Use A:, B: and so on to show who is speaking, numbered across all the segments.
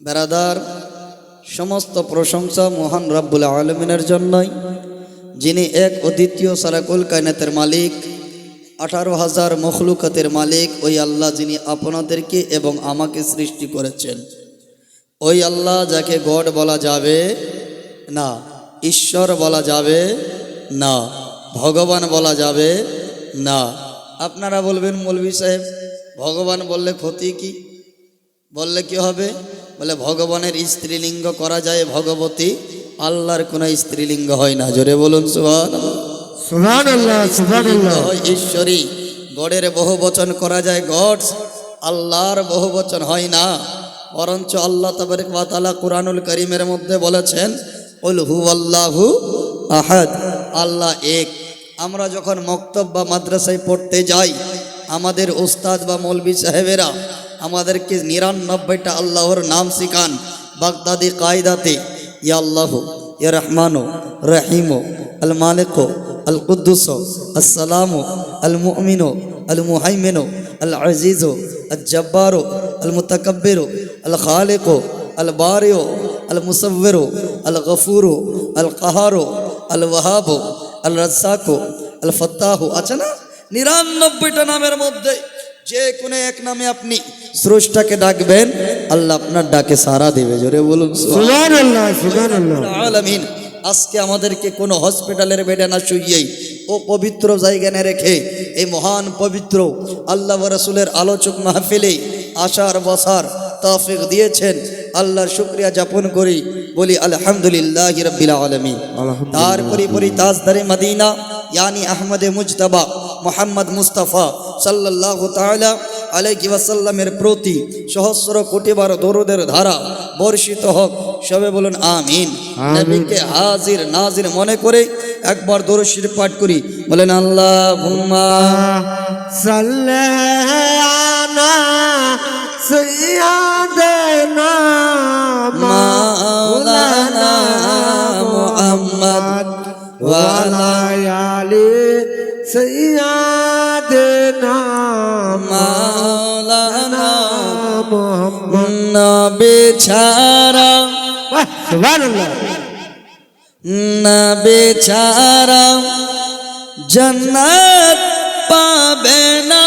A: বেরাদার, সমস্ত প্রশংসা মোহান রাব্বুল আলমিনের জন্যই, যিনি এক অদ্বিতীয় সারাকুল কায়নাতের মালিক, আঠারো হাজার মখলুকাতের মালিক, ওই আল্লাহ যিনি আপনাদেরকে এবং আমাকে সৃষ্টি করেছেন। ওই আল্লাহ যাকে গড বলা যাবে না, ঈশ্বর বলা যাবে না। ভগবান বলা যাবে না। আপনারা বলবেন মৌলভী সাহেব ভগবান বললে ক্ষতি কি? বললে কি হবে? বলে ভগবানের স্ত্রীলিঙ্গ করা যায় ভগবতী আল্লাহর কোনো স্ত্রীলিঙ্গ হয় না। জোরে বলুন ঈশ্বরী। গডের বহু বচন করা যায় গডস আল্লাহর বহু বচন হয় না। বরঞ্চ আল্লাহ তালা কুরআনুল করিমের মধ্যে বলেছেন আহাদ। আল্লাহ এক। আমরা যখন মক্তব বা মাদ্রাসায় পড়তে যাই, আমাদের উস্তাদ বা মৌলবী সাহেবেরা আমাদেরকে নিরানব্বইটা আল্লাহর নাম শিখান বাগদাদি কায়দাতে, ইয়া আল্লাহ, ইয়া রহমানো, রহিমো, আল মালিকো, আল কুদ্দুস আসসালামু আল মুমিনো, আল মুহাইমিনো, আল আজিজো আল জব্বারো, আল মুতাকাব্বিরো, আল খালিকো, আল বারিও আল মুসব্বিরো, আল গফুরো আল রাজ্জাকো আল ফত্তাহু আছে না? নিরানব্বইটা নামের মধ্যে যে কোনো এক নামে আপনি স্রষ্টাকে ডাকবেন আল্লাহ আপনার ডাকে সারা দেবে। জোরে বলুন আলামিন আজকে আমাদেরকে কোনো হসপিটালের বেডে না শুইয়েই ও পবিত্র জায়গায় রেখে এই মহান পবিত্র আল্লাহ রসুলের আলোচক মাহফিলে আসার বসার তফিক দিয়েছেন। আল্লাহর শুক্রিয়া যাপন করি বলি আলহামদুলিল্লাহ রবিল আলমী তারপরে পরি তাজদারে মদিনা ইয়ানি আহমদে মুজতবা মোহাম্মদ মুস্তাফা সাল্লাহ তালা আলাইকি ওয়াসাল্লামের প্রতি সহস্র কোটিবার দরদের ধারা বর্ষিত হোক সবে বলুন আমিন। নবীকে হাজির নাজির মনে করে একবার দরশির পাঠ করি বলেন আল্লাহ
B: সাল্লা শুইয়া দেনা
A: মাওলানা মুহাম্মদ
B: ওয়ালায়ালি শুইয়া দেনা
A: মাওলানা
B: মুহাম্মদ
A: নবী ছাড়া সুবহানাল্লাহ না বেচারা জন্নত পাবে না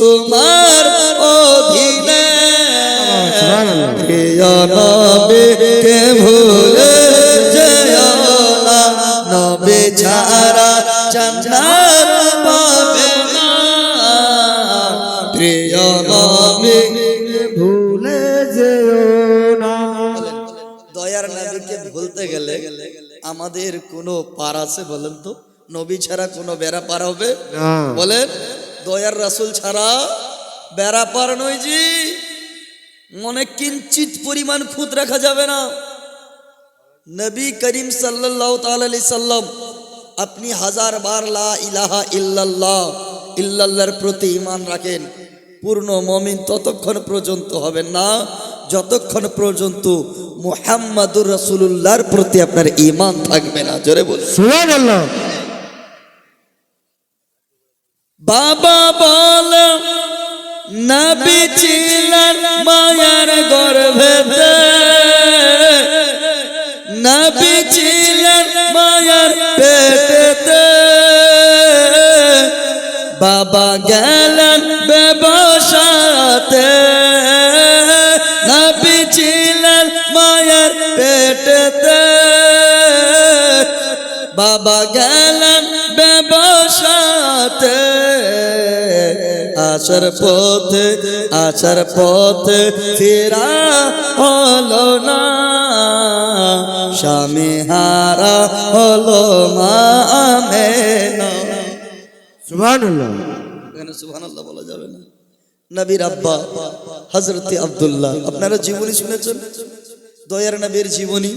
A: তোমার অধীনে। নবীকে ভুলে না। নবী ছাড়া জান্নাত পাবে না। প্রিয় নবী
B: ভুলে যেও না।
A: দয়ার নবীকে ভুলতে গেলে আমাদের কোনো পার আছে বলেন তো? নবী ছাড়া কোনো বেড়া পার হবে?
B: না।
A: বলেন। দয়ার রাসূল ছাড়া বেড়া পার নয় জি। মনে কিঞ্চিত পরিমাণ খুদ রাখা যাবে না। নবী করিম তাআলা আলাইহি সাল্লাম, আপনি হাজার বার লা ইলাহা ইল্লাল্লাহ, ইল্লাল্লাহর প্রতি ঈমান রাখেন। পূর্ণ মমিন ততক্ষণ পর্যন্ত হবেন না। যতক্ষণ পর্যন্ত মুহাম্মাদুর রাসূলুল্লাহর প্রতি আপনার ঈমান থাকবে না। জোরে বল বাবা বল, নবী ছিলেন মায়ার গর্ভেতে নবী ছিলেন মায়ার পেটেতে বাবা গেলেন ব্যবসাতে। নবী ছিলেন মায়ের পেটেতে বাবা গেলেন ব্যবসাতে। আসার পথে আসার পথে ফেরা হলো না। স্বামী হারা হলো মা আমেনা।
B: সুবহানাল্লাহ।
A: এখানে সুবহানাল্লাহ বলা যাবে না। নবীর আব্বা হজরতে আব্দুল্লাহ আপনারা জীবনী শুনেছেন? দয়ার নবীর জীবনী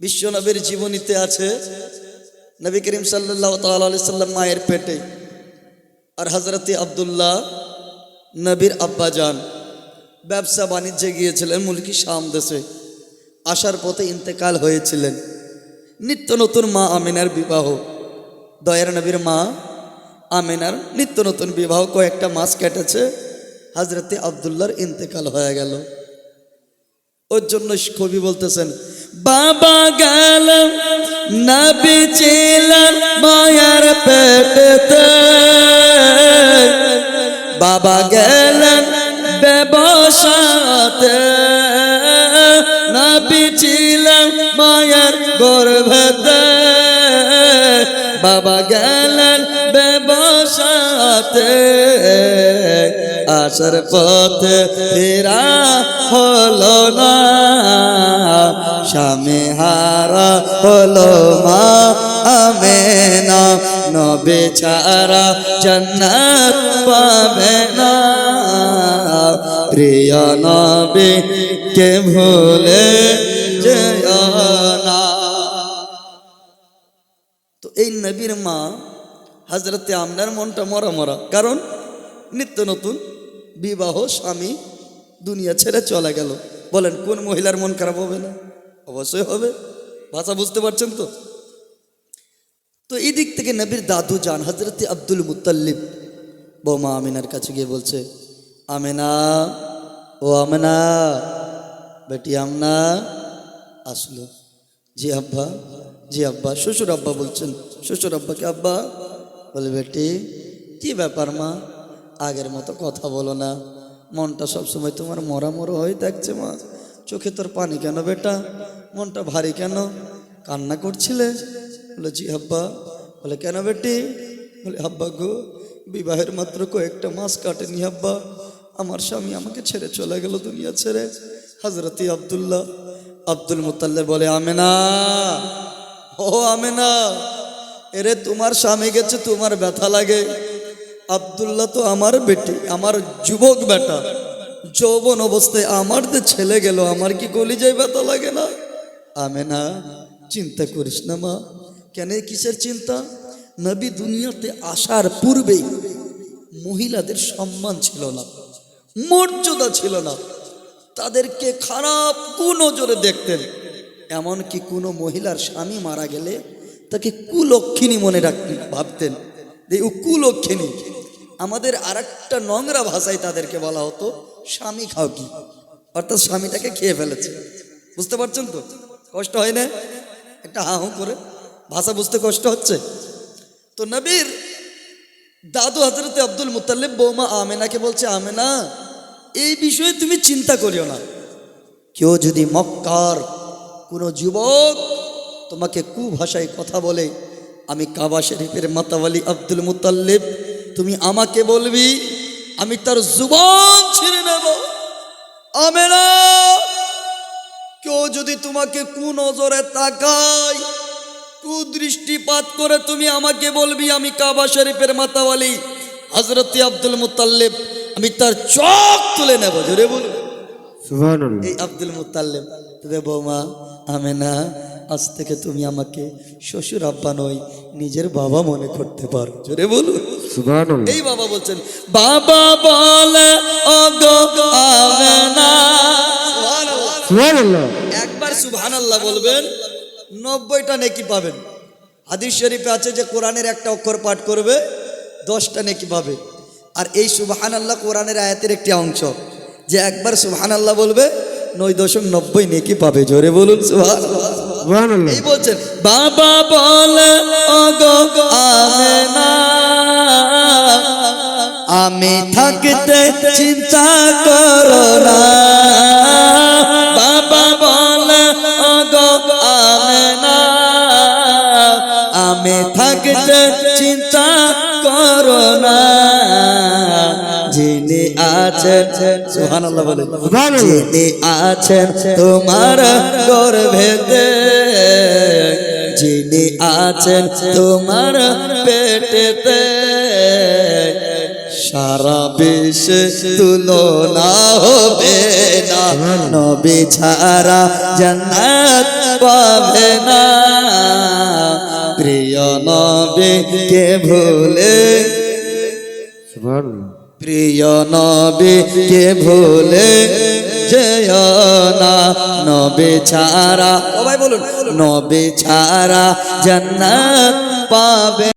A: বিশ্ব নবীর জীবনীতে আছে। নবী করিম সাল্লাহ তাল্লাহ সাল্লাম মায়ের পেটে আর হজরতে আব্দুল্লাহ নবীর আব্বা যান। ব্যবসা বাণিজ্যে গিয়েছিলেন, মুলকি শাম দেশে। আসার পথে ইন্তেকাল হয়েছিলেন। নিত্য নতুন মা আমিনার বিবাহ। দয়ার নবীর মা আমিনার নিত্য নতুন বিবাহ কয়েকটা মাস কেটেছে। হাজরতে আবদুল্লার ইন্তেকাল হয়ে গেল। ওর জন্য কবি বলতেছেন, বাবা গেল, নবী ছিলেন মায়ার পেটেতে। বাবা গেলেন ব্যবসাতে। নবী ছিলেন মায়ার গর্ভতে। বাবা গেলেন ব্যবসাতে। আসার পথে ফেরা হলো না। স্বামী হারা হলো মা আমেনা। ছাড়া জন্নত পাবে না। প্রিয় নবে, কে ভুলে তো এই নবীর মা হাজরতে আমনার মনটা মরা মরা, কারণ নিত্য নতুন বিবাহ স্বামী দুনিয়া ছেড়ে চলে গেল। বলেন, কোন মহিলার মন খারাপ হবে না? অবশ্যই হবে। ভাষা বুঝতে পারছেন তো? তো এই দিক থেকে নবীর দাদু যান হজরতে আব্দুল মুতাল্লিব বৌমা আমিনার কাছে গিয়ে বলছে, আমেনা, ও আমেনা, বেটি আমনা, আসলো। জি আব্বা জি আব্বা। শ্বশুর আব্বা বলছেন, শ্বশুর আব্বাকে আব্বা। বলে বেটি, কি ব্যাপার মা? আগের মতো কথা বলো না। মনটা সবসময় তোমার মরা মরা হয়ে থাকছে মা। চোখে তোর পানি কেন বেটা? মনটা ভারী কেন? কান্না করছিলে? বলে, জি আব্বা বলে, কেন বেটি? বলে আব্বা গো, বিবাহের মাত্র কয়েকটা মাস কাটেনি আব্বা আমার স্বামী আমাকে ছেড়ে চলে গেল দুনিয়া ছেড়ে হজরতি আবদুল্লাহ। আব্দুল মুতাল্লে বলে, আমেনা, ও আমেনা, এরে তোমার স্বামী গেছে, তোমার ব্যথা লাগে। আবদুল্লাহ তো আমার বেটি, আমার যুবক বেটা। যৌবন অবস্থায় আমার তো ছেলে গেল, আমার কি গলি যায় ব্যথা লাগে না? আমেনা, চিন্তা করিস না মা কেন কিসের চিন্তা? নবী দুনিয়াতে আসার পূর্বেই মহিলাদের সম্মান ছিল না, মর্যাদা ছিল না। তাদেরকে খারাপ কুনজরে দেখতেন। এমনকি কোনো মহিলার স্বামী মারা গেলে তাকে কুলক্ষিণী মনে রাখতেন, ভাবতেন যে ও কুলক্ষিণী। আমাদের আর একটা নোংরা ভাষায় তাদেরকে বলা হতো, স্বামী খাও কি? অর্থাৎ স্বামীটাকে খেয়ে ফেলেছে। বুঝতে পারছেন তো? কষ্ট হয় না? একটা হা হু করে। ভাষা বুঝতে কষ্ট হচ্ছে। তো নবীর দাদু হজরতে আব্দুল মুতাল্লিব বৌমা আমেনাকে বলছে, আমেনা, এই বিষয়ে তুমি চিন্তা করিও না। কেউ যদি মক্কার কোনো যুবক তোমাকে কুভাষায় কথা বলে, আমি কাবা শরীফের মাতাওয়ালি আব্দুল মুতাল্লিব তুমি আমাকে বলবি, আমি তার জুবান ছিঁড়ে নেব। আমেনা, কেউ যদি তোমাকে কুনজরে তাকায় কুদৃষ্টিপাত করে তুমি আমাকে বলবি আমি কাবা শরীফের মাতাওয়ালি। হজরতি আব্দুল মুতাল্লিব আমি তার চোখ তুলে নেব জোরে
B: সুবহানাল্লাহ।
A: এই আব্দুল মুতাল্লিব তবে বৌমা আমেনা আজ থেকে তুমি আমাকে শ্বশুর আব্বা নয় নিজের বাবা মনে করতে পারো জোরে বলুন। এই বাবা বলছেন বাবা বলে একবার সুবহানাল্লাহ বলবেন। নব্বইটা নেকি পাবেন। হাদিস শরীফে আছে যে কোরআনের একটা অক্ষর পাঠ করবে দশটা নেকি পাবে। আর এই সুবাহান আল্লাহ কোরআনের আয়াতের একটি অংশ যে একবার সুবাহান আল্লাহ বলবে নয় দশম নব্বই নেকি পাবে। জোরে বলুন এই বলছেন বাবা বলে আমি থাকতে চিন্তা করো না। আমি থাকতে চিন্তা করো না। যিনি আছেন সুবহানাল্লাহ বলে যিনি আছেন তোমার গর্ভেতে যিনি আছেন তোমার পেটেতে সারা বিশ্বে তুলনা হবে না। নবী ছাড়া জান্নাত পাবে না। নবী কে ভুলে? প্রিয় নবী কে ভুলে? জয়না না। নবী ছাড়া ভাই বলুন। নবী ছাড়া জান্নাত পাবে